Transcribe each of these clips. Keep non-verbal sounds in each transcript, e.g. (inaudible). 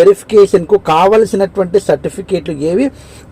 వెరిఫికేషన్కు కావలసినటువంటి సర్టిఫికేట్లు ఏవి?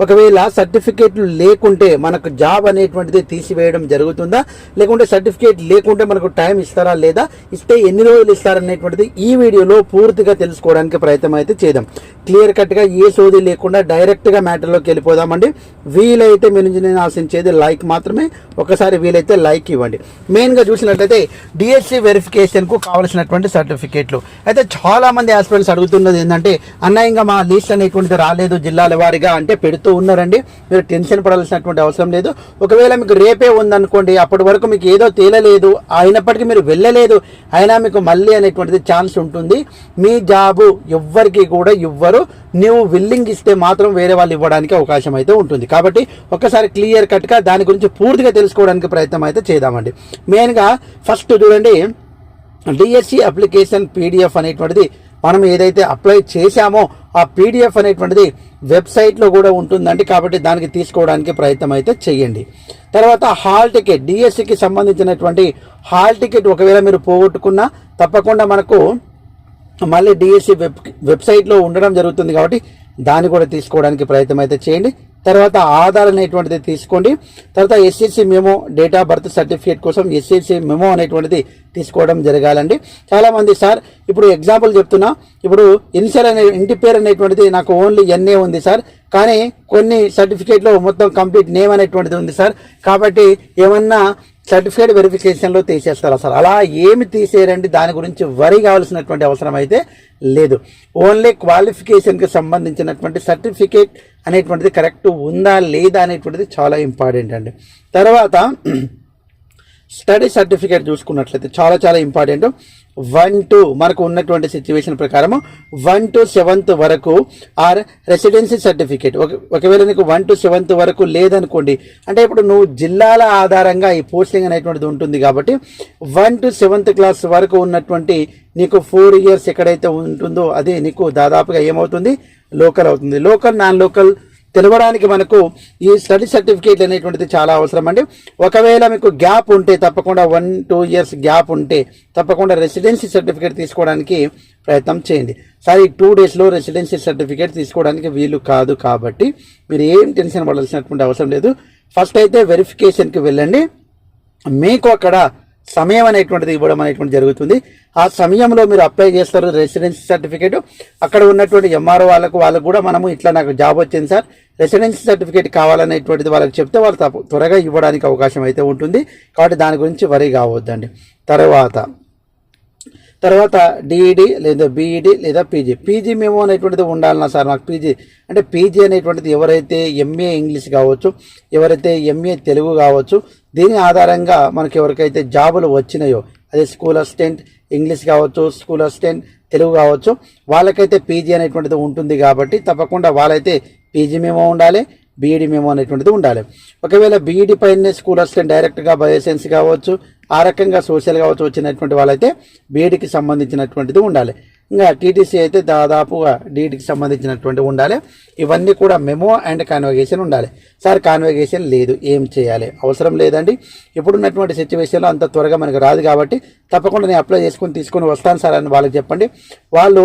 ఒకవేళ సర్టిఫికేట్లు లేకుంటే మనకు జాబ్ అనేటువంటిది తీసివేయడం జరుగుతుందా? లేకుంటే సర్టిఫికేట్ లేకుంటే మనకు టైం ఇస్తారా లేదా? ఇస్తే ఎన్ని రోజులు ఇస్తారనేటువంటిది ఈ వీడియోలో పూర్తిగా తెలుసుకోవడానికి ప్రయత్నం అయితే చేద్దాం. క్లియర్ కట్గా ఏ సోది లేకుండా డైరెక్ట్గా మ్యాటర్లోకి వెళ్ళిపోదామండి. వీలైతే మీ నుంచి నేను ఆశించేది లైక్ మాత్రమే. ఒకసారి వీలైతే లైక్ ఇవ్వండి. మెయిన్గా చూసినట్లయితే డిఎస్సి వెరిఫికేషన్కు కావాల్సినటువంటి సర్టిఫికేట్లు. అయితే చాలా మంది ఆస్పిరెంట్స్ అడుగుతున్నది ఏంటంటే అంటే అన్యాయంగా మా లిస్ట్ అనేటువంటిది రాలేదు జిల్లాల వారిగా. అంటే పెడుతూ ఉన్నారండి. మీరు టెన్షన్ పడాల్సినటువంటి అవసరం లేదు. ఒకవేళ మీకు రేపే ఉందనుకోండి అప్పటి వరకు మీకు ఏదో తేలలేదు అయినప్పటికీ మీరు వెళ్ళలేదు అయినా మీకు మళ్ళీ అనేటువంటిది ఛాన్స్ ఉంటుంది. మీ జాబు ఎవ్వరికి కూడా ఇవ్వరు నువ్వు విల్లింగ్ ఇస్తే మాత్రం వేరే వాళ్ళు ఇవ్వడానికి అవకాశం అయితే ఉంటుంది. కాబట్టి ఒక్కసారి క్లియర్ కట్గా దాని గురించి పూర్తిగా తెలుసుకోవడానికి ప్రయత్నం అయితే చేద్దామండి. మెయిన్గా ఫస్ట్ చూడండి. డిఎస్సి అప్లికేషన్ పీడిఎఫ్ అనేటువంటిది మనం ఏదైతే అప్లై చేశామో ఆ పీడిఎఫ్ అనేటువంటిది వెబ్సైట్లో కూడా ఉంటుందండి. కాబట్టి దానికి తీసుకోవడానికి ప్రయత్నం అయితే చేయండి తర్వాత హాల్ టికెట్ డిఎస్సికి సంబంధించినటువంటి హాల్ టికెట్ ఒకవేళ మీరు పోగొట్టుకున్నా తప్పకుండా మనకు మళ్ళీ డిఎస్సి వెబ్ వెబ్సైట్లో ఉండడం జరుగుతుంది కాబట్టి దాన్ని కూడా తీసుకోవడానికి ప్రయత్నం అయితే చేయండి. తర్వాత ఆధార్ అనేటువంటిది తీసుకోండి. తర్వాత SSC memo date of birth certificate కోసం ఎస్ఎస్సి మెమో అనేటువంటిది తీసుకోవడం జరగాలండి. చాలామంది సార్ ఇప్పుడు ఎగ్జాంపుల్ చెప్తున్నా. ఇప్పుడు ఇన్సర్ అనే ఇంటి పేరు అనేటువంటిది నాకు ఓన్లీ ఎన్ఏ ఉంది సార్. కానీ కొన్ని సర్టిఫికేట్లో మొత్తం కంప్లీట్ నేమ్ అనేటువంటిది ఉంది సార్. కాబట్టి ఏమన్నా సర్టిఫికేట్ వెరిఫికేషన్లో తీసేస్తారు అసలు అలా ఏమి తీసేయరండి? దాని గురించి వరి కావాల్సినటువంటి అవసరం అయితే లేదు. ఓన్లీ క్వాలిఫికేషన్కి సంబంధించినటువంటి సర్టిఫికేట్ అనేటువంటిది కరెక్ట్ ఉందా లేదా అనేటువంటిది చాలా ఇంపార్టెంట్ అండి. తర్వాత (clears throat) స్టడీ సర్టిఫికేట్ చూసుకున్నట్లయితే చాలా చాలా ఇంపార్టెంట్ వన్ టు మనకు ఉన్నటువంటి సిచ్యువేషన్ ప్రకారము వన్ టు సెవెంత్ వరకు ఆర్ రెసిడెన్సీ సర్టిఫికేట్ ఒకవేళ నీకు వన్ టు సెవెంత్ వరకు లేదనుకోండి అంటే ఇప్పుడు నువ్వు జిల్లాల ఆధారంగా ఈ పోస్టింగ్ అనేటువంటిది ఉంటుంది కాబట్టి వన్ టు సెవెంత్ క్లాస్ వరకు ఉన్నటువంటి నీకు ఫోర్ ఇయర్స్ ఎక్కడైతే ఉంటుందో అది నీకు దాదాపుగా ఏమవుతుంది? లోకల్ అవుతుంది. లోకల్ నాన్ లోకల్ తెలవడానికి మనకు ఈ స్టడీ సర్టిఫికేట్ అనేటువంటిది చాలా అవసరం అండి. ఒకవేళ మీకు గ్యాప్ ఉంటే తప్పకుండా వన్ టూ ఇయర్స్ గ్యాప్ ఉంటే తప్పకుండా రెసిడెన్సీ సర్టిఫికేట్ తీసుకోవడానికి ప్రయత్నం చేయండి. సార్ ఈ టూ డేస్లో రెసిడెన్సీ సర్టిఫికేట్ తీసుకోవడానికి వీలు కాదు కాబట్టి మీరు ఏం టెన్షన్ పడాల్సినటువంటి అవసరం లేదు. ఫస్ట్ అయితే వెరిఫికేషన్కి వెళ్ళండి. మీకు అక్కడ సమయం అనేటువంటిది ఇవ్వడం అనేటువంటి జరుగుతుంది. ఆ సమయంలో మీరు అప్లై చేస్తారు రెసిడెన్సీ సర్టిఫికేట్ అక్కడ ఉన్నటువంటి ఎంఆర్ఓ వాళ్ళకు వాళ్ళకు కూడా మనము ఇట్లా నాకు జాబ్ వచ్చింది సార్. రెసిడెన్సీ సర్టిఫికేట్ కావాలనేటువంటిది వాళ్ళకి చెప్తే వాళ్ళు తప్ప త్వరగా ఇవ్వడానికి అవకాశం అయితే ఉంటుంది. కాబట్టి దాని గురించి వరి కావద్దండి. తర్వాత తర్వాత డిఈడి లేదా బీఈడి లేదా పీజీ పీజీ మేము అనేటువంటిది ఉండాలన్నా సార్ నాకు పీజీ అంటే పీజీ అనేటువంటిది ఎవరైతే ఎంఏ ఇంగ్లీష్ కావచ్చు ఎవరైతే ఎంఏ తెలుగు కావచ్చు దీని ఆధారంగా మనకి ఎవరికైతే జాబులు వచ్చినాయో అదే స్కూల్ అసిస్టెంట్ ఇంగ్లీష్ కావచ్చు స్కూల్ అసిస్టెంట్ తెలుగు కావచ్చు వాళ్ళకైతే పీజీ అనేటువంటిది ఉంటుంది కాబట్టి తప్పకుండా వాళ్ళైతే పీజీ మేము ఉండాలి బీఈడి మేము అనేటువంటిది ఉండాలి. ఒకవేళ బీఈడి పైన స్కూల్ అసిస్టెంట్ డైరెక్ట్గా బయోసైన్స్ కావచ్చు ఆ రకంగా సోషల్గా వచ్చినటువంటి వాళ్ళైతే బీఈడికి సంబంధించినటువంటిది ఉండాలి. ఇంకా టీటీసీ అయితే దాదాపుగా డీఈడికి సంబంధించినటువంటి ఉండాలి. ఇవన్నీ కూడా మెమో అండ్ కాన్వగేషన్ ఉండాలి. సార్ కాన్వగేషన్ లేదు. ఏం చేయాలి? అవసరం లేదండి. ఇప్పుడున్నటువంటి సిచ్యువేషన్లో అంత త్వరగా మనకు రాదు కాబట్టి తప్పకుండా నేను అప్లై చేసుకొని తీసుకొని వస్తాను సార్ అని వాళ్ళకి చెప్పండి. వాళ్ళు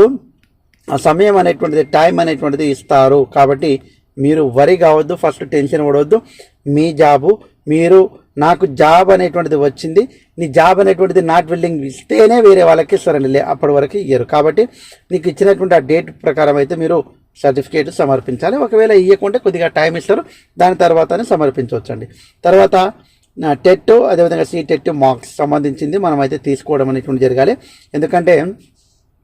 సమయం అనేటువంటిది టైం అనేటువంటిది ఇస్తారు. కాబట్టి మీరు వరి కావద్దు ఫస్ట్ టెన్షన్ పడవద్దు. మీ జాబు మీరు నాకు జాబ్ అనేటువంటిది వచ్చింది నీ జాబ్ అనేటువంటిది నాట్ విల్లింగ్ ఇస్తేనే వేరే వాళ్ళకి ఇస్తారండి లే అప్పటి వరకు ఇయ్యరు. కాబట్టి నీకు ఇచ్చినటువంటి ఆ డేట్ ప్రకారం అయితే మీరు సర్టిఫికేట్ సమర్పించాలి. ఒకవేళ ఇవ్వకుంటే కొద్దిగా టైం ఇస్తారు. దాని తర్వాతనే సమర్పించవచ్చండి. తర్వాత నా టెట్ అదేవిధంగా సి టెట్ మార్క్స్ సంబంధించింది మనం అయితే తీసుకోవడం అనేటువంటి జరగాలి. ఎందుకంటే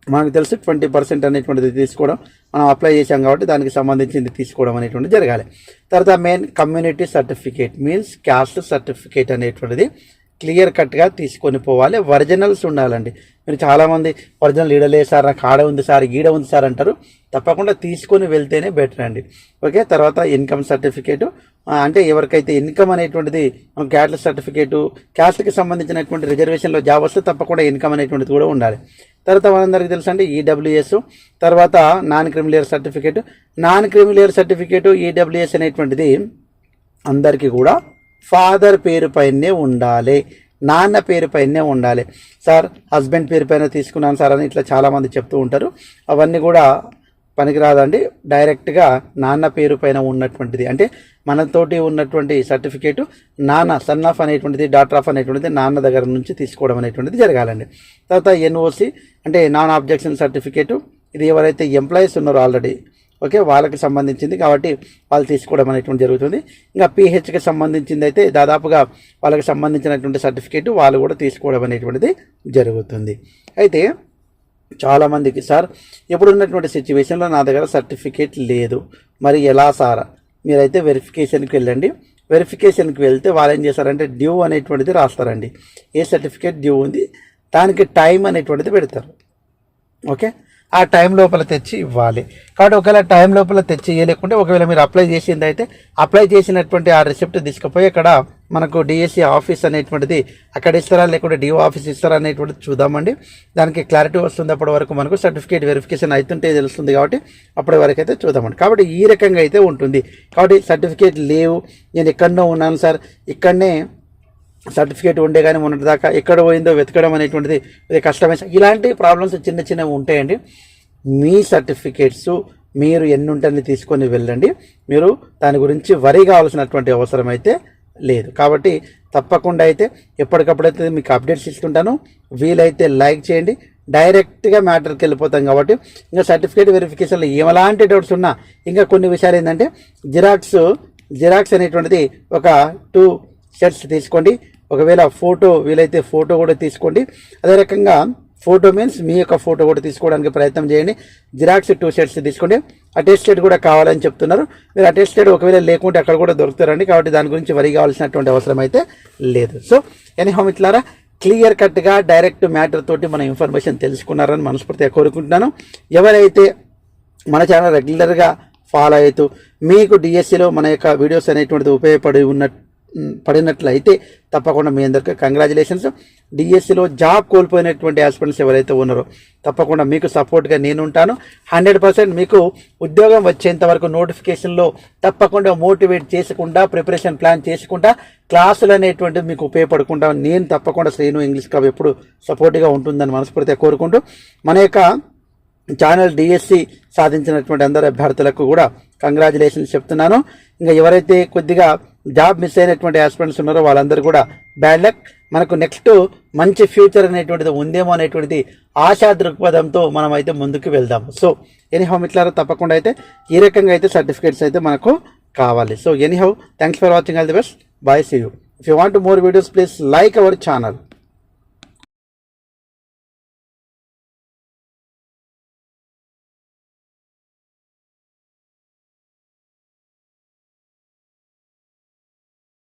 మనకు తెలుసు ట్వంటీ పర్సెంట్ అనేటువంటిది తీసుకోవడం. మనం అప్లై చేసాం కాబట్టి దానికి సంబంధించింది తీసుకోవడం అనేటువంటిది జరగాలి. తర్వాత main community certificate means caste certificate అనేటువంటిది క్లియర్ కట్గా తీసుకొని పోవాలి. ఒరిజినల్స్ ఉండాలండి. మీరు చాలామంది ఒరిజినల్ ఈడలే సార్ నాకు ఆడ ఉంది సార్ ఈడ ఉంది సార్ అంటారు. తప్పకుండా తీసుకొని వెళ్తేనే బెటర్ అండి. ఓకే తర్వాత ఇన్కమ్ సర్టిఫికేటు. అంటే ఎవరికైతే ఇన్కమ్ అనేటువంటిది క్యాస్ట్ సర్టిఫికేటు క్యాస్ట్కి సంబంధించినటువంటి రిజర్వేషన్లో జాబ్ వస్తే తప్పకుండా ఇన్కమ్ అనేటువంటిది కూడా ఉండాలి. తర్వాత మనందరికీ తెలుసు అండి ఈడబ్ల్యూఎస్. తర్వాత non creamy layer certificate. Non creamy layer certificate EWS అనేటువంటిది అందరికీ కూడా ఫాదర్ పేరు పైనే ఉండాలి నాన్న పేరు పైనే ఉండాలి. సార్ హస్బెండ్ పేరు పైన తీసుకున్నాను సార్ అని ఇట్లా చాలామంది చెప్తూ ఉంటారు. అవన్నీ కూడా పనికిరాదండి. డైరెక్ట్గా నాన్న పేరు పైన ఉన్నటువంటిది. అంటే మనతోటి ఉన్నటువంటి సర్టిఫికేటు నాన్న సన్ ఆఫ్ అనేటువంటిది డాక్టర్ ఆఫ్ అనేటువంటిది నాన్న దగ్గర నుంచి తీసుకోవడం అనేటువంటిది జరగాలండి. తర్వాత ఎన్ఓసి అంటే నాన్ ఆబ్జెక్షన్ సర్టిఫికేటు. ఇది ఎవరైతే ఎంప్లాయీస్ ఉన్నారో ఆల్రెడీ ఓకే వాళ్ళకి సంబంధించింది కాబట్టి వాళ్ళు తీసుకోవడం అనేటువంటి జరుగుతుంది. ఇంకా పిహెచ్కి సంబంధించింది అయితే దాదాపుగా వాళ్ళకి సంబంధించినటువంటి సర్టిఫికేట్ వాళ్ళు కూడా తీసుకోవడం అనేటువంటిది జరుగుతుంది. అయితే చాలామందికి సార్ ఇప్పుడున్నటువంటి సిచ్యువేషన్లో నా దగ్గర సర్టిఫికేట్ లేదు. మరి ఎలా సార్? మీరైతే వెరిఫికేషన్కి వెళ్ళండి. వెరిఫికేషన్కి వెళ్తే వాళ్ళు ఏం చేస్తారంటే డ్యూ అనేటువంటిది రాస్తారండి. ఏ సర్టిఫికేట్ డ్యూ ఉంది దానికి టైం అనేటువంటిది పెడతారు. ఓకే? ఆ టైం లోపల తెచ్చి ఇవ్వాలి. కాబట్టి ఒకవేళ టైం లోపల తెచ్చి ఇవ్వలేకుంటే ఒకవేళ మీరు అప్లై చేసింది అయితే అప్లై చేసినటువంటి ఆ రిసిప్ట్ తీసుకుపోయి అక్కడ మనకు డిఎస్సి ఆఫీస్ అనేటువంటిది అక్కడ ఇస్తారా లేకుంటే డిఓ ఆఫీస్ ఇస్తారా అనేటువంటిది చూద్దామండి. దానికి క్లారిటీ వస్తుంది అప్పటి వరకు మనకు సర్టిఫికేట్ వెరిఫికేషన్ అవుతుంటే తెలుస్తుంది కాబట్టి అప్పటి వరకు అయితే చూద్దామండి. కాబట్టి ఈ రకంగా అయితే ఉంటుంది. కాబట్టి సర్టిఫికేట్ లేవు. నేను ఎక్కడో ఉన్నాను సార్. ఇక్కడనే సర్టిఫికేట్ ఉండే కానీ మొన్నటి దాకా ఎక్కడ పోయిందో వెతకడం అనేటువంటిది కష్టమైన ఇలాంటి ప్రాబ్లమ్స్ చిన్న చిన్నవి ఉంటాయండి. మీ సర్టిఫికేట్స్ మీరు ఎన్ని ఉంటాయని తీసుకొని వెళ్ళండి. మీరు దాని గురించి వరి కావాల్సినటువంటి అవసరం అయితే లేదు. కాబట్టి తప్పకుండా అయితే ఎప్పటికప్పుడైతే మీకు అప్డేట్స్ ఇస్తుంటాను వీలైతే లైక్ చేయండి. డైరెక్ట్గా మ్యాటర్కి వెళ్ళిపోతాం కాబట్టి ఇంకా సర్టిఫికేట్ వెరిఫికేషన్లో ఏమలాంటి డౌట్స్ ఉన్నా ఇంకా కొన్ని విషయాలు ఏంటంటే జిరాక్స్ జిరాక్స్ అనేటువంటిది ఒక టూ షర్ట్స్ తీసుకోండి. ఒకవేళ ఫోటో వీలైతే ఫోటో కూడా తీసుకోండి. అదే రకంగా ఫోటో మీన్స్ మీ యొక్క ఫోటో కూడా తీసుకోవడానికి ప్రయత్నం చేయండి. జిరాక్స్ టూ షర్ట్స్ తీసుకోండి. అటెస్టెడ్ కూడా కావాలని చెప్తున్నారు. మీరు అటెస్టెడ్ ఒకవేళ లేకుంటే అక్కడ కూడా దొరుకుతారండి. కాబట్టి దాని గురించి వరి కావాల్సినటువంటి అవసరం అయితే లేదు. సో ఎనీహోమ్ ఇట్లారా క్లియర్ కట్గా డైరెక్ట్ మ్యాటర్ తోటి మన ఇన్ఫర్మేషన్ తెలుసుకున్నారని మనస్ఫూర్తిగా కోరుకుంటున్నాను. ఎవరైతే మన ఛానల్ రెగ్యులర్గా ఫాలో అవుతూ మీకు డిఎస్సిలో మన యొక్క వీడియోస్ అనేటువంటిది ఉపయోగపడి ఉన్న పడినట్లయితే తప్పకుండా మీ అందరికీ కంగ్రాచులేషన్స్ డిఎస్సిలో జాబ్ కోల్పోయినటువంటి ఆస్పిరెంట్స్ ఎవరైతే ఉన్నారో తప్పకుండా మీకు సపోర్ట్గా నేను ఉంటాను. హండ్రెడ్ పర్సెంట్ మీకు ఉద్యోగం వచ్చేంత వరకు నోటిఫికేషన్లో తప్పకుండా మోటివేట్ చేసుకుంటా ప్రిపరేషన్ ప్లాన్ చేసుకుంటా క్లాసులు అనేటువంటివి మీకు ఉపయోగపడకుండా నేను తప్పకుండా శ్రీను ఇంగ్లీష్ కవి ఎప్పుడు సపోర్ట్గా ఉంటుందని మనస్ఫూర్తిగా కోరుకుంటూ మన యొక్క ఛానల్ డిఎస్సి సాధించినటువంటి అందరు అభ్యర్థులకు కూడా కంగ్రాచులేషన్స్ చెప్తున్నాను. ఇంకా ఎవరైతే కొద్దిగా జాబ్ మిస్ అయినటువంటి ఆస్పిరెంట్స్ ఉన్నారో వాళ్ళందరూ కూడా బ్యాడ్ లక్ మనకు నెక్స్ట్ మంచి ఫ్యూచర్ అనేటువంటిది ఉందేమో అనేటువంటిది ఆశా దృక్పథంతో మనం అయితే ముందుకు వెళ్దాము. సో ఎనీహౌ మిట్లారా తప్పకుండా అయితే ఈ రకంగా అయితే సర్టిఫికేట్స్ అయితే మనకు కావాలి. So anyhow thanks for watching all the best bye see you if you want more videos please like our channel